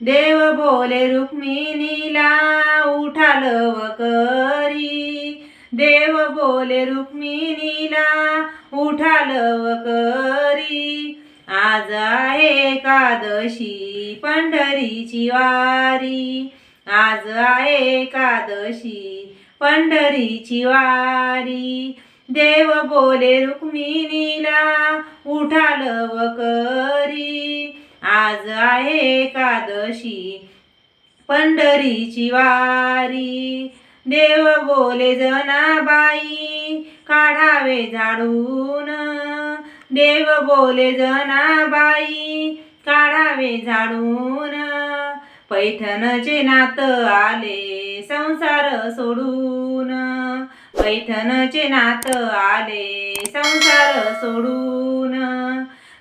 देव बोले रुक्मिणीला उठालव करी देव बोले रुक्मिणीला उठालव करी आज आहे एकादशी पंढरीची वारी. आज आहे एकादशी पंढरीची वारी. देव बोले रुक्मिणीला उठालव करी आज आहे एकादशी पंढरीची वारी. देव बोले जनाबाई काढावे झाडून. देव बोले जनाबाई काढावे झाडून. पैठणचे नात आले संसार सोडून. पैठणचे नात आले संसार सोडून.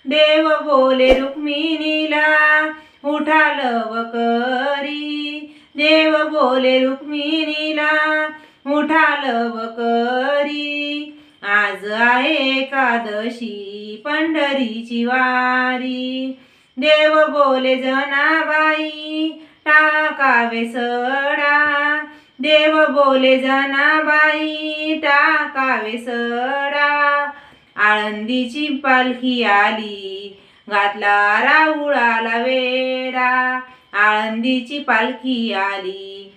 देव बोले रुक्मिणीला उठालव करी. देव बोले रुक्मिणीला उठालव करी. आज आहे एकादशी पंढरीची वारी. देव बोले जनाबाई टाकावे सडा. देव बोले जनाबाई टाकावे सडा. आळंदीची पालखी आली. घातला राऊळाला वेडा आळंदीची पालखी आली.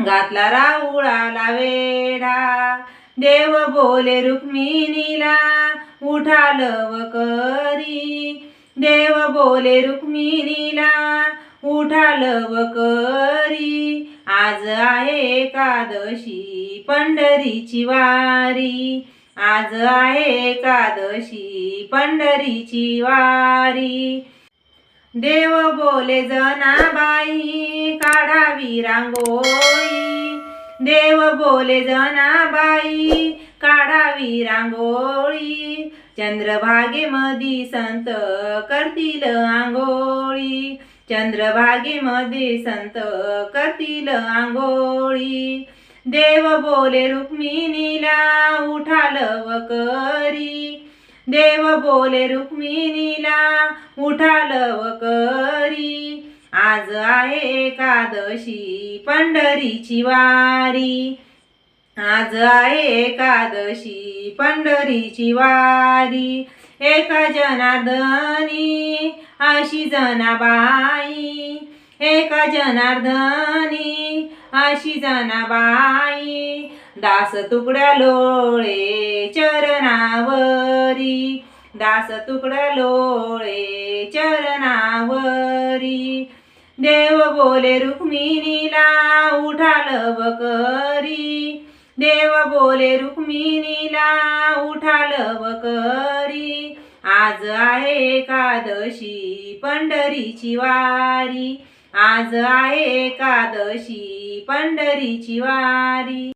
घातला राऊळाला वेडा देव बोले रुक्मिणीला उठालव करी. देव बोले रुक्मिणीला उठालव करी. आज आहे एकादशी पंढरीची वारी. आज आहे एकादशी पंढरीची वारी. देव बोले जनाबाई काढावी रांगोळी. देव बोले जनाबाई काढावी रांगोळी. चंद्रभागेमध्ये संत करतील आंघोळी. चंद्रभागेमध्ये संत करतील आंघोळी. देव बोले रुक्मिणीला उठालव करी. देव बोले रुक्मिणीला उठालव करी. आज आहे एकादशी पंढरीची वारी. आज आहे एकादशी पंढरीची वारी. एका जनादनी अशी जनाबाई. एका जनार्दनी अशी जनाबाई. दास तुकड्या लोळे चरणावरी. दास तुकड्या लोळे चरणावरी. देव बोले रुक्मिणीला उठाल बकरी देव बोले रुक्मिणीला उठाल बकरी आज आहे एकादशी पंढरीची वारी. आज आहे एकादशी पंढरीची वारी.